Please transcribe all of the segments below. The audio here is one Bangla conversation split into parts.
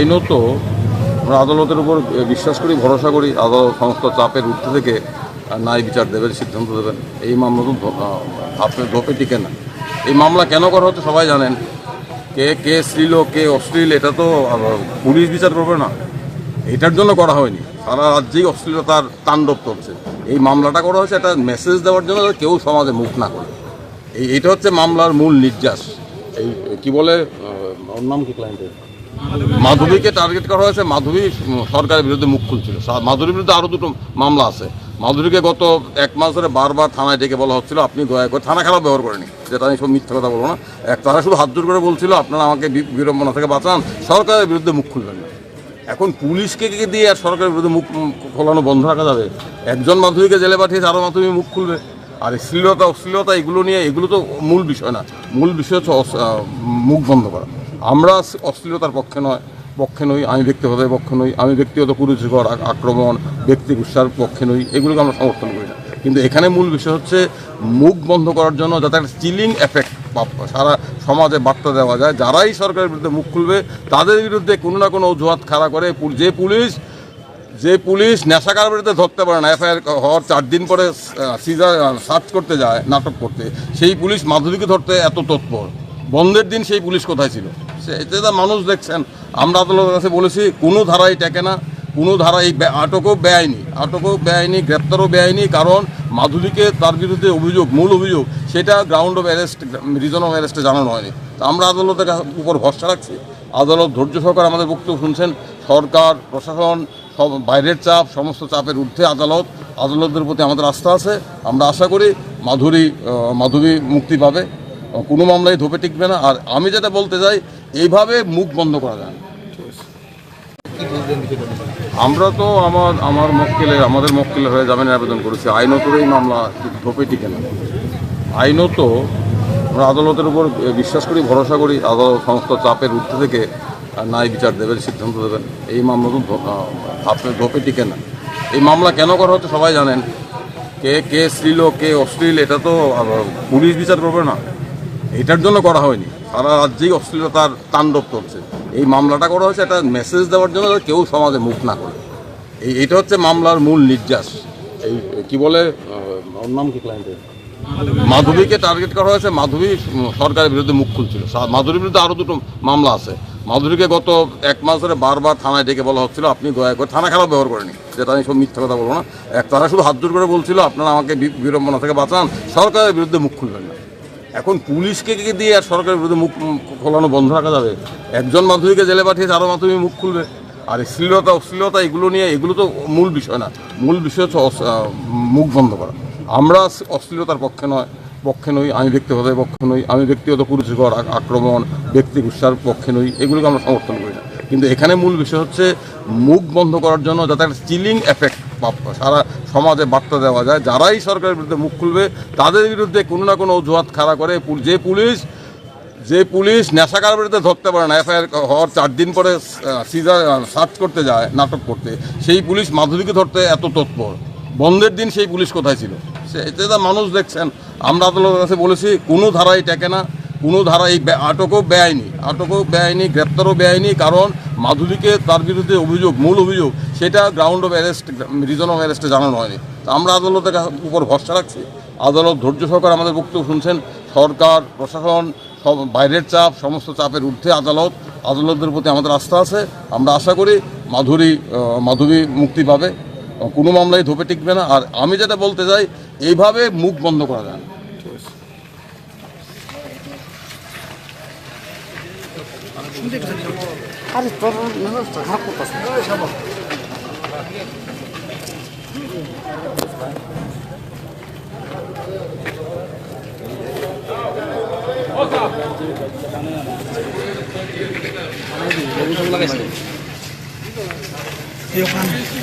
আইনত আমরা আদালতের উপর বিশ্বাস করি, ভরসা করি, আদালত সমস্ত চাপের ঊর্ধ্বে থেকে ন্যায় বিচার দেবেন সিদ্ধান্ত দেবেন। এই মামলা তো আপনার ধোপে টিকে না এই মামলা কেন করা হচ্ছে সবাই জানেন। কে কে শ্লীল, কে অশ্লীল, এটা তো পুলিশ বিচার করবে না। এটার জন্য করা হয়নি। সারা রাজ্যেই অশ্লীলতার তাণ্ডব চলছে। এই মামলাটা করা হয়েছে একটা মেসেজ দেওয়ার জন্য কেউ সমাজে মুখ না করে। এই, এটা হচ্ছে মামলার মূল নির্যাস। এই, কী বলে ওর নাম কি ক্লায়েন্টের মাধবীকে টার্গেট করা হয়েছে, মাধবী সরকারের বিরুদ্ধে মুখ খুলছিল। মাধুরীর বিরুদ্ধে আরও দুটো মামলা আছে। মাধুরীকে গত এক মাস ধরে বারবার থানায় ডেকে বলা হচ্ছিল, আপনি দয়া করে থানা খারাপ ব্যবহার করেনি। যেটা আমি সব মিথ্যা কথা বলব না। এক তারা শুধু হাত জোর করে বলছিল, আপনারা আমাকে বিড়ম্বনা থেকে বাঁচান। সরকারের বিরুদ্ধে মুখ খুলবেন না। এখন পুলিশকে দিয়ে আর সরকারের বিরুদ্ধে মুখ খোলানো বন্ধ রাখা যাবে? একজন মাধুরীকে জেলে পাঠিয়েছে আরও মাধবী মুখ খুলবে। আর শ্লীলতা অশ্লীলতা এগুলো নিয়ে এগুলো তো মূল বিষয় না। মূল বিষয় হচ্ছে মুখ বন্ধ করা। আমরা অশ্লীলতার পক্ষে নয়, পক্ষে নই, আমি ব্যক্তিগত পক্ষে নই, আমি ব্যক্তিগত কুরুচিকর আক্রমণ, ব্যক্তি গুসার পক্ষে নই, এগুলোকে আমরা সমর্থন করি না। কিন্তু এখানে মূল বিষয় হচ্ছে মুখ বন্ধ করার জন্য যাতে একটা চিলিং এফেক্ট সারা সমাজে বার্তা দেওয়া যায়, যারাই সরকারের বিরুদ্ধে মুখ খুলবে, তাদের বিরুদ্ধে কোনো না কোনো অজুহাত খাড়া করে যে পুলিশ যে পুলিশ নেশাকার বিরুদ্ধে ধরতে পারে না, এফআইআর হওয়ার চার দিন পরে সিজার সার্চ করতে যায়, নাটক করতে, সেই পুলিশ মাধুরীকে ধরতে এত তৎপর। বন্ধের দিন সেই পুলিশ কোথায় ছিল? সেটা তো মানুষ দেখছেন। আমরা আদালতের কাছে বলেছি, কোনো ধারাই টেকে না। কোনো ধারাই বে- আটকও বেআইনি। আটকও বেআইনি, গ্রেপ্তারও বেআইনি, কারণ মাধুরীকে তার বিরুদ্ধে অভিযোগ, মূল অভিযোগ, সেটা ground of arrest reason of অ্যারেস্টে জানানো হয়নি। তো আমরা আদালতের উপর ভরসা রাখছি। আদালত ধৈর্য সহকারে আমাদের বক্তব্য শুনছেন। সরকার, প্রশাসন, সব বাইরের চাপ, সমস্ত চাপের ঊর্ধ্বে আদালত আদালতের প্রতি আমাদের আস্থা আছে। আমরা আশা করি মাধুরী মাধুরী মুক্তি পাবে। কোনো মামলায় ধোপে টিকবে না। আর আমি যেটা বলতে চাই এইভাবে মুখ বন্ধ করা যায়। আমরা তো আমার আমার মক্কেলে আমাদের মক্কেলের হয়ে জামিনের আবেদন করেছি। আইনত এই মামলা ধোপে টিকে না। আইনত আমরা আদালতের উপর বিশ্বাস করি ভরসা করি আদালত সমস্ত চাপের ঊর্ধ্বে থেকে ন্যায় বিচার দেবেন সিদ্ধান্ত দেবেন। এই মামলা তো ধ- আহ, ধোপে টিকে না। এই মামলা কেন করা হচ্ছে সবাই জানেন। কে কে শ্রীল কে অশ্লীল এটা তো পুলিশ বিচার করবে না। এটার জন্য করা হয়নি। সারা রাজ্যেই অশ্লীলতার তাণ্ডব চলছে। এই মামলাটা করা হয়েছে একটা মেসেজ দেওয়ার জন্য কেউ সমাজে মুখ না করে। এই এটা হচ্ছে মামলার মূল নির্যাস। এই কি বলে ওর নাম কি ক্লায়েন্টের মাধবীকে টার্গেট করা হয়েছে। মাধবী সরকারের বিরুদ্ধে মুখ খুলছিল। মাধুরীর বিরুদ্ধে আরও দুটো মামলা আছে। মাধুরীকে গত এক মাস ধরে বারবার থানায় ডেকে বলা হচ্ছিল, আপনি দয়া করে থানা খারাপ ব্যবহার করেনি যেটা আমি সব মিথ্যা কথা বলব না। এক তারা শুধু হাত জোর করে বলছিল, আপনারা আমাকে বিড়ম্বনা থেকে বাঁচান। সরকারের বিরুদ্ধে মুখ খুলবেন না। এখন পুলিশকে দিয়ে আর সরকারের বিরুদ্ধে মুখ খোলানো বন্ধ রাখা যাবে? একজন মাধবীকে জেলে পাঠিয়েছে আরও মাধবী মুখ খুলবে। আর শ্লীলতা, অশ্লীলতা, এগুলো নিয়ে, এগুলো তো মূল বিষয় না। মূল বিষয় হচ্ছে মুখ বন্ধ করা। আমরা অশ্লীলতার পক্ষে নয়, পক্ষে নই, আমি ব্যক্তিগত পক্ষে নই। আমি ব্যক্তিগত আ- আক্রমণ, ব্যক্তি গুসার পক্ষে নই, এগুলোকে আমরা সমর্থন করি না। কিন্তু এখানে মূল বিষয় হচ্ছে মুখ বন্ধ করার জন্য যাতে একটা চিলিং এফেক্ট সারা সমাজে বার্তা দেওয়া যায়, যারাই সরকারের বিরুদ্ধে মুখ খুলবে, তাদের বিরুদ্ধে কোনো না কোনো অজুহাত খাড়া করে যে পুলিশ যে পুলিশ নেশাকার বিরুদ্ধে ধরতে পারে না, এফআইআর হওয়ার চার দিন পরে সিজার সার্চ করতে যায়, নাটক করতে, সেই পুলিশ মাধুরীকে ধরতে এত তৎপর। বন্ধের দিন সেই পুলিশ কোথায় ছিল? সেটা তো মানুষ দেখছেন। আমরা আদালতের কাছে বলেছি, কোনো ধারাই টেকে না। কোনো ধারাই বে- আটকও বেআইনি আটকও বেআইনি, গ্রেপ্তারও বেআইনি, কারণ মাধুরীকে তার বিরুদ্ধে অভিযোগ, মূল অভিযোগ, সেটা ground of arrest reason of অ্যারেস্টে জানানো হয়নি। তো আমরা আদালতের উপর ভরসা রাখছি। আদালত ধৈর্য সহকারে আমাদের বক্তব্য শুনছেন। সরকার, প্রশাসন, সব বাইরের চাপ, সমস্ত চাপের ঊর্ধ্বে আদালত আদালতের প্রতি আমাদের আস্থা আছে। আমরা আশা করি মাধুরী মাধুরী মুক্তি পাবে। কোনো মামলায় ধোপে টিকবে না। আর আমি যেটা বলতে চাই, এইভাবে মুখ বন্ধ করা যায় না আরে তোর মেজাজটা খারাপ করতেছে গান লাগিয়ে দিয়ে সামনে রেডি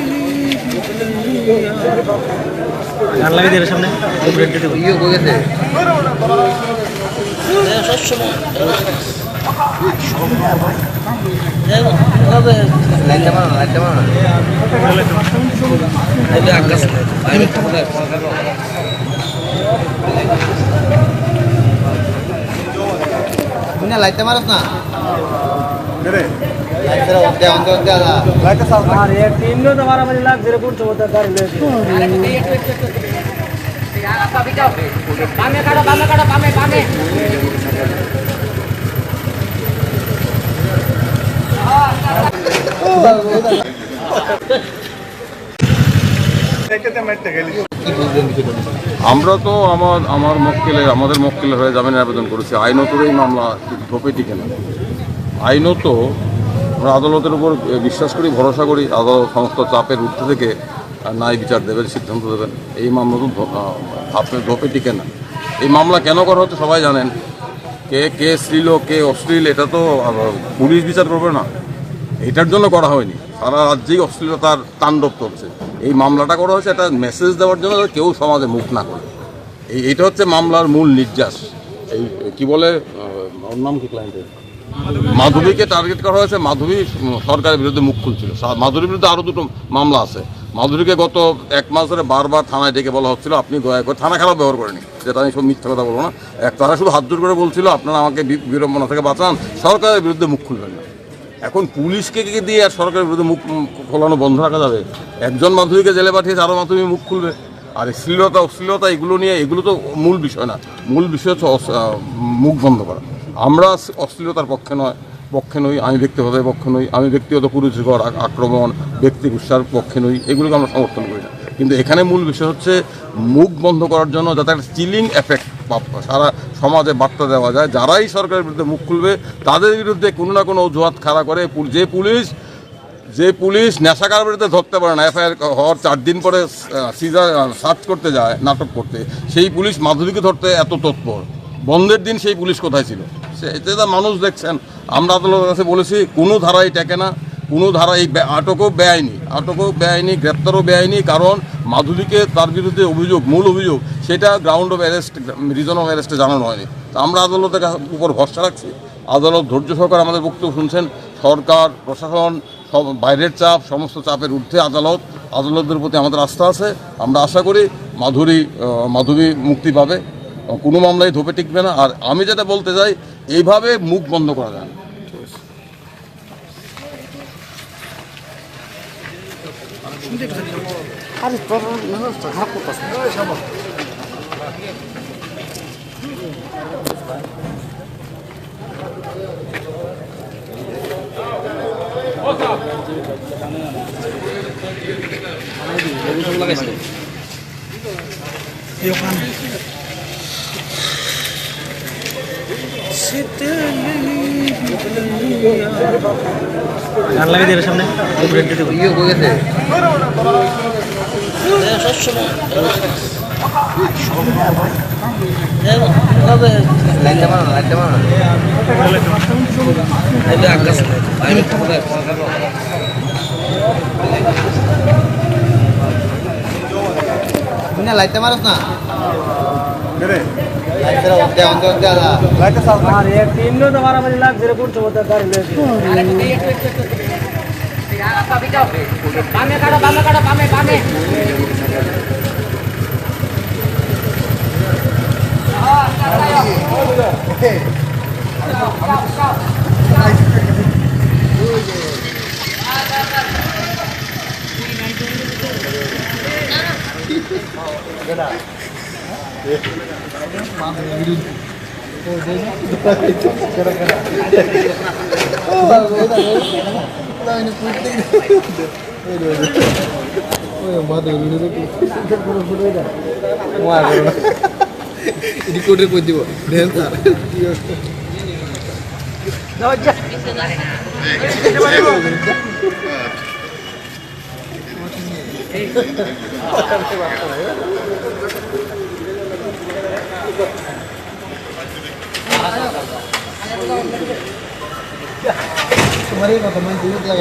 দেবো ইয়ে বলে দে লাইনটা মারো লাইনটা মারো লাইনটা আকাশ লাইন না লাইটটা মারস না। আমরা তো আমার আমার মক্কেলে, আমাদের মক্কেলের হয়ে জামিনের আবেদন করেছি। আইনত এই মামলা ধোপে টিকে না আইনত আমরা আদালতের উপর বিশ্বাস করি ভরসা করি আদালত সমস্ত চাপের ঊর্ধ্বে থেকে ন্যায় বিচার দেবেন সিদ্ধান্ত দেবেন। এই মামলা তো আহ, ধাপে টিকে না। এই মামলা কেন করা হচ্ছে সবাই জানেন। কে কে শ্লীল কে অশ্লীল এটা তো পুলিশ বিচার করবে না। এটার জন্য করা হয়নি। সারা রাজ্যেই অশ্লীলতার তাণ্ডব চলছে। এই মামলাটা করা হয়েছে একটা মেসেজ দেওয়ার জন্য কেউ সমাজে মুখ না করে। এই এটা হচ্ছে মামলার মূল নির্যাস। এই কী বলে ওর নাম কি ক্লায়েন্টের মাধবীকে টার্গেট করা হয়েছে, মাধবী সরকারের বিরুদ্ধে মুখ খুলছিল। মাধুরীর বিরুদ্ধে আরও দুটো মামলা আছে। মাধুরীকে গত এক মাস ধরে বারবার থানায় ডেকে বলা হচ্ছিল, আপনি দয়া করে থানা খারাপ ব্যবহার করেনি যেটা আমি সব মিথ্যা কথা বলব না। এক তারা শুধু হাত জোর করে বলছিল, আপনারা আমাকে বিড়ম্বনা থেকে বাঁচান, সরকারের বিরুদ্ধে মুখ খুলবেন না। এখন পুলিশকে দিয়ে আর সরকারের বিরুদ্ধে মুখ খোলানো বন্ধ রাখা যাবে? একজন মাধুরীকে জেলে পাঠিয়েছে আরও মাধুরী মুখ খুলবে। আর শ্লীলতা, অশ্লীলতা, এগুলো নিয়ে, এগুলো তো মূল বিষয় না। মূল বিষয় হচ্ছে মুখ বন্ধ করা। আমরা অশ্লীলতার পক্ষে নয়, পক্ষে নই, আমি ব্যক্তিগত পক্ষে নই, আমি ব্যক্তিগত আ- আক্রমণ, ব্যক্তি গুসার পক্ষে নই, এগুলোকে আমরা সমর্থন করি না। কিন্তু এখানে মূল বিষয় হচ্ছে মুখ বন্ধ করার জন্য যাতে একটা চিলিং এফেক্ট সারা সমাজে বার্তা দেওয়া যায়, যারাই সরকারের বিরুদ্ধে মুখ খুলবে, তাদের বিরুদ্ধে কোনো না কোনো অজুহাত খাড়া করে যে পুলিশ যে পুলিশ নেশাকার বিরুদ্ধে ধরতে পারে না, এফআইআর হওয়ার চার দিন পরে সিজার সার্চ করতে যায়, নাটক করতে, সেই পুলিশ মাধুরীকে ধরতে এত তৎপর। বন্ধের দিন সেই পুলিশ কোথায় ছিল? সে এতে যা মানুষ দেখছেন, আমরা আদালতের কাছে বলেছি, কোনো ধারাই টেকে না, কোনো ধারা এই আটকও বেআইনি আটকও বেআইনি, গ্রেপ্তারও বেআইনি, কারণ মাধুরীকে তার বিরুদ্ধে অভিযোগ, মূল অভিযোগ, সেটা ground of arrest reason of অ্যারেস্টে জানানো হয়নি। তা আমরা আদালতের উপর ভরসা রাখছি। আদালত ধৈর্য সহকারে আমাদের বক্তব্য শুনছেন। সরকার, প্রশাসন, সব বাইরের চাপ, সমস্ত চাপের ঊর্ধ্বে আদালত, আদালতের প্রতি আমাদের আস্থা আছে। আমরা আশা করি মাধুরী মাধুরী মুক্তি পাবে। কোনো মামলায় ধোপে টিকবে না। আর আমি যেটা বলতে চাই, এইভাবে মুখ বন্ধ করা যায় না। আরে তোর মেজাজটা খারাপ করতেছে গান লাগিয়ে দিয়ে সামনে উপরে দিতে বলি। ইয়ে হয়ে গেছে লাইটটা মারো না লাইটটা মারো না লাইটটা আকাশ আমি না লাইটটা মারস না। तीन लोग हमारा मुझे लाख जीरो कुछ होता था Good night. ఇది కుట్రి పొద్దు Hey. మరి కొంతమంది తిరుగుతులా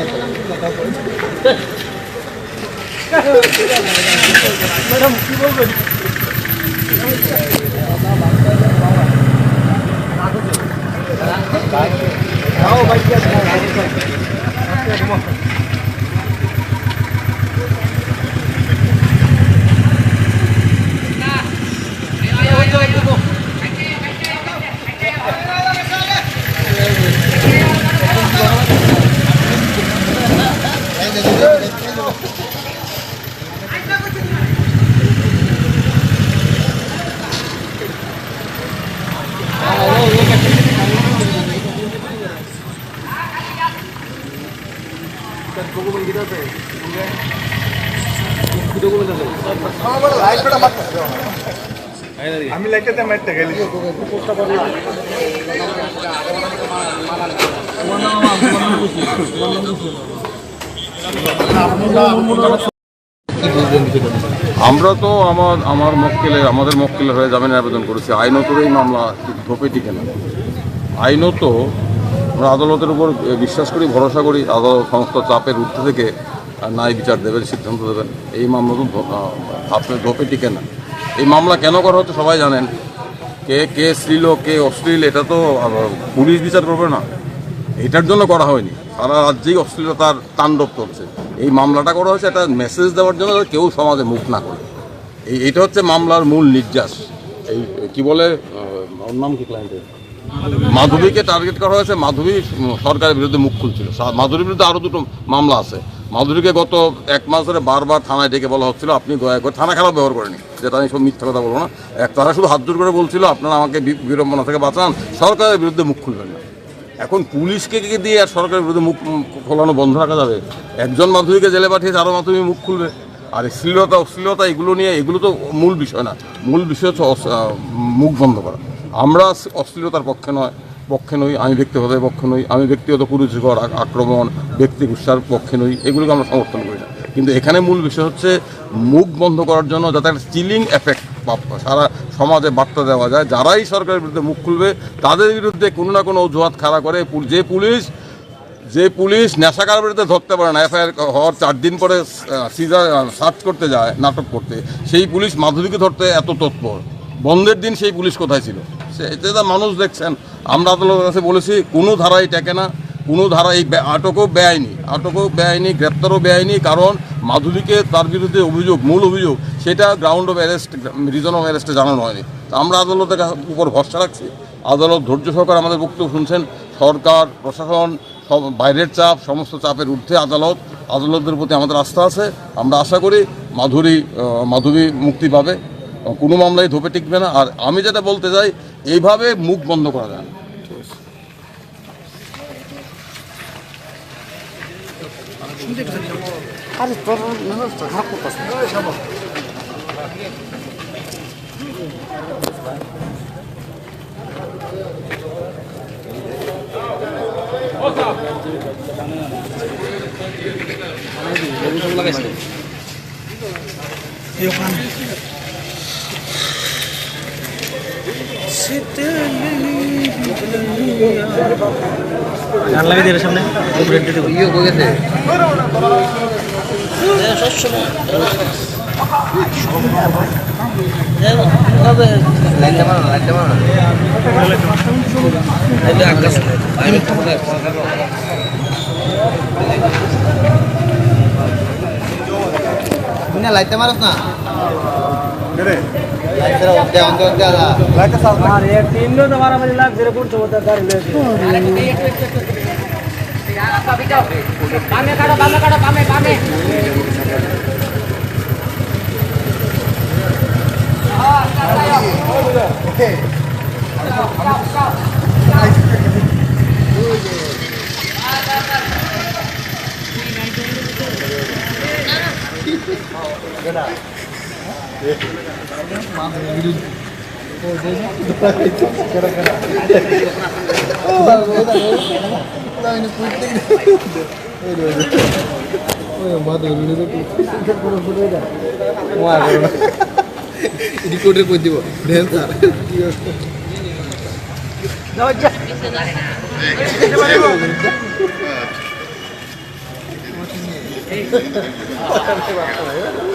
మేడం आओ भाई क्या আমরা তো আমার আমার মক্কেলে, আমাদের মক্কেলের হয়ে জামিনের আবেদন করেছি। আইনত এই মামলা ধোপে টিকে না। আইনত আমরা আদালতের উপর বিশ্বাস করি, ভরসা করি, আদালত সংস্থা চাপের ঊর্ধ্বে থেকে ন্যায় বিচার দেবেন, সিদ্ধান্ত দেবেন। এই মামলা তো আপনার ধোপে টিকে না। এই মামলা কেন করা হচ্ছে সবাই জানেন। কে কে শ্রীল কে অশ্লীল, এটা তো পুলিশ বিচার করবে না। এটার জন্য করা হয়নি। সারা রাজ্যেই অশ্লীলতার তাণ্ডব চলছে। এই মামলাটা করা হয়েছে একটা মেসেজ দেওয়ার জন্য কেউ সমাজে মুখ না করে। এই, এটা হচ্ছে মামলার মূল নির্যাস। এই, কি বলে ওর নাম কি ক্লায়েন্টের মাধবীকে টার্গেট করা হয়েছে। মাধবী সরকারের বিরুদ্ধে মুখ খুলছিল। মাধুরীর বিরুদ্ধে আরও দুটো মামলা আছে। মাধুরীকে গত এক মাস ধরে বারবার থানায় ডেকে বলা হচ্ছিল, আপনি দয়া করে থানা খারাপ ব্যবহার করেনি যেটা আমি সব মিথ্যা কথা বলব না। এক তারা শুধু হাত জোর করে বলছিল, আপনারা আমাকে বিড়ম্বনা থেকে বাঁচান, সরকারের বিরুদ্ধে মুখ খুলবেন না। এখন পুলিশকে দিয়ে আর সরকারের বিরুদ্ধে মুখ খোলানো বন্ধ রাখা যাবে? একজন মাধুরীকে জেলে পাঠিয়েছে আরও মাধুরী মুখ খুলবে। আর শ্লীলতা, অশ্লীলতা, এগুলো নিয়ে, এগুলো তো মূল বিষয় না। মূল বিষয় হচ্ছে মুখ বন্ধ করা। আমরা অশ্লীলতার পক্ষে নয়। পক্ষে নই, আমি ব্যক্তিগত পক্ষে নই। আমি ব্যক্তিগত কুরুচিকর আক্রমণ ব্যক্তি গুসার পক্ষে নই, এগুলোকে আমরা সমর্থন করি না। কিন্তু এখানে মূল বিষয় হচ্ছে মুখ বন্ধ করার জন্য যাতে একটা চিলিং এফেক্ট সারা সমাজে বার্তা দেওয়া যায়। যারাই সরকারের বিরুদ্ধে মুখ খুলবে, তাদের বিরুদ্ধে কোনো না কোনো অজুহাত খাড়া করে যে পুলিশ যে পুলিশ নেশাকার বিরুদ্ধে ধরতে পারে না, এফআইআর হওয়ার চার দিন পরে সিজার সার্চ করতে যায়, নাটক করতে, সেই পুলিশ মাধুরীকে ধরতে এত তৎপর। বন্ধের দিন সেই পুলিশ কোথায় ছিল? সে এটা তো মানুষ দেখছেন। আমরা আদালতের কাছে বলেছি, কোনো ধারাই টেকে না, কোনো ধারা এই আটকও বেআইনি আটকও বেআইনি, গ্রেপ্তারও বেআইনি, কারণ মাধুরীকে তার বিরুদ্ধে অভিযোগ, মূল অভিযোগ, সেটা ground of arrest reason of অ্যারেস্টে জানানো হয়নি। তা আমরা আদালতের উপর ভরসা রাখছি। আদালত ধৈর্য সহকারে আমাদের বক্তব্য শুনছেন। সরকার, প্রশাসন, সব বাইরের চাপ, সমস্ত চাপের ঊর্ধ্বে আদালত আদালতের প্রতি আমাদের আস্থা আছে। আমরা আশা করি মাধুরী মাধুরী মুক্তি পাবে। কোনো মামলায় ধোপে টিকবে না। আর আমি যেটা বলতে চাই, এইভাবে মুখ বন্ধ করা যায় না। গান লাগিয়ে দিয়ে সামনে। ইয়ে কই গেছে। লাইটটা মারো না, লাইটটা মারো না। তুমি না লাইটটা মারস না লাইটটা অন্ধে অন্ধে অন্ধে আলা আর এক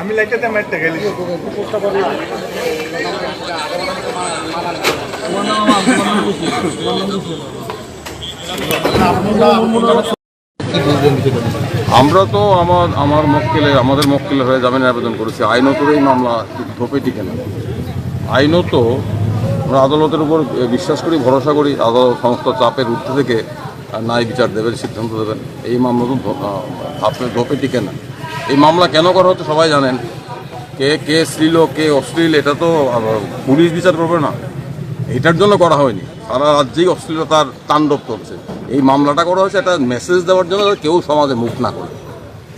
আমি লাইটটাতে মারতে গেলি তোমার নাম আমার নাম আমরা তো আমার আমার মক্কেলে আমাদের মক্কেলের হয়ে জামিনের আবেদন করেছি। আইনত এই মামলা ধোপে টিকে না আইনত আমরা আদালতের উপর বিশ্বাস করি ভরসা করি আদালত সমস্ত চাপের ঊর্ধ্বে থেকে ন্যায় বিচার দেবেন সিদ্ধান্ত দেবেন। এই মামলা তো ধ- আহ, আপনার ধোপে টিকে না এই মামলা কেন করা হচ্ছে সবাই জানেন। কে কে শ্লীল কে অশ্লীল এটা তো পুলিশ বিচার করবে না। এটার জন্য করা হয়নি। সারা রাজ্যেই অশ্লীলতার তাণ্ডব চলছে। এই মামলাটা করা হয়েছে, একটা মেসেজ দেওয়ার জন্য কেউ সমাজে মুখ না করে।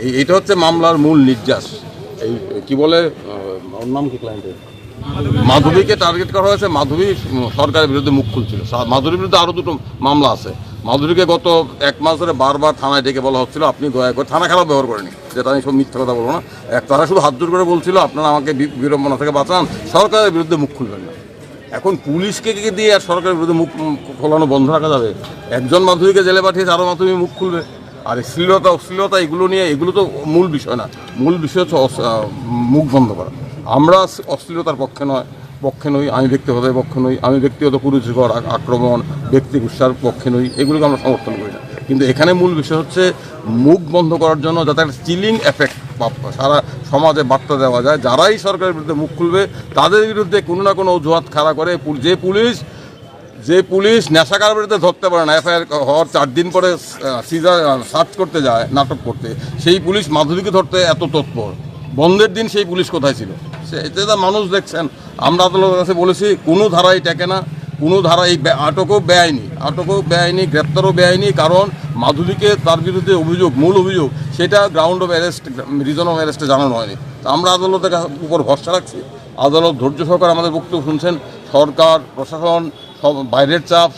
এই এটা হচ্ছে মামলার মূল নির্যাস। এই, কি বলে ওর নাম কি ক্লায়েন্টের মাধবীকে টার্গেট করা হয়েছে। মাধবী সরকারের বিরুদ্ধে মুখ খুলছিল। মাধুরীর বিরুদ্ধে আরও দুটো মামলা আছে। মাধুরীকে গত এক মাস ধরে বারবার থানায় ডেকে বলা হচ্ছিল, আপনি দয়া করে, থানা খারাপ ব্যবহার করেনি যেটা আমি সব মিথ্যা কথা বলব না। এক, তারা শুধু হাত জোর করে বলছিল, আপনারা আমাকে বিড়ম্বনা থেকে বাঁচান। সরকারের বিরুদ্ধে মুখ খুলবেন না। এখন পুলিশকে দিয়ে আর সরকারের বিরুদ্ধে মুখ খোলানো বন্ধ রাখা যাবে? একজন মাধুরীকে জেলে পাঠিয়েছে আরও মাধুরী মুখ খুলবে। আর শ্লীলতা, অশ্লীলতা, এগুলো নিয়ে, এগুলো তো মূল বিষয় না। মূল বিষয় হচ্ছে মুখ বন্ধ করা। আমরা অশ্লীলতার পক্ষে নয়, পক্ষে নই, আমি ব্যক্তিগত পক্ষে নই। আমি ব্যক্তিগত কুরুচিকর আক্রমণ, ব্যক্তি গুসার পক্ষে নই, এগুলোকে আমরা সমর্থন করি না। কিন্তু এখানে মূল বিষয় হচ্ছে মুখ বন্ধ করার জন্য যাতে একটা চিলিং এফেক্ট সারা সমাজে বার্তা দেওয়া যায়। যারাই সরকারের বিরুদ্ধে মুখ খুলবে, তাদের বিরুদ্ধে কোনো না কোনো অজুহাত খাড়া করে যে পুলিশ যে পুলিশ নেশাকার বিরুদ্ধে ধরতে পারে না, এফআইআর হওয়ার চার দিন পরে সিজার সার্চ করতে যায়, নাটক করতে, সেই পুলিশ মাধুরীকে ধরতে এত তৎপর। বন্ধের দিন সেই পুলিশ কোথায় ছিল? সে এতে মানুষ দেখছেন। আমরা আদালতের কাছে বলেছি, কোনো ধারাই টেকে না। কোনো ধারা এই আটকও বেআইনি আটকও বেআইনি, গ্রেপ্তারও বেআইনি, কারণ মাধুরীকে তার বিরুদ্ধে অভিযোগ, মূল অভিযোগ, সেটা ground of arrest reason of অ্যারেস্টে জানানো হয়নি। আমরা আদালতের উপর ভরসা রাখছি। আদালত ধৈর্য সহকারে আমাদের বক্তব্য শুনছেন। সরকার, প্রশাসন, সব বাইরের চাপ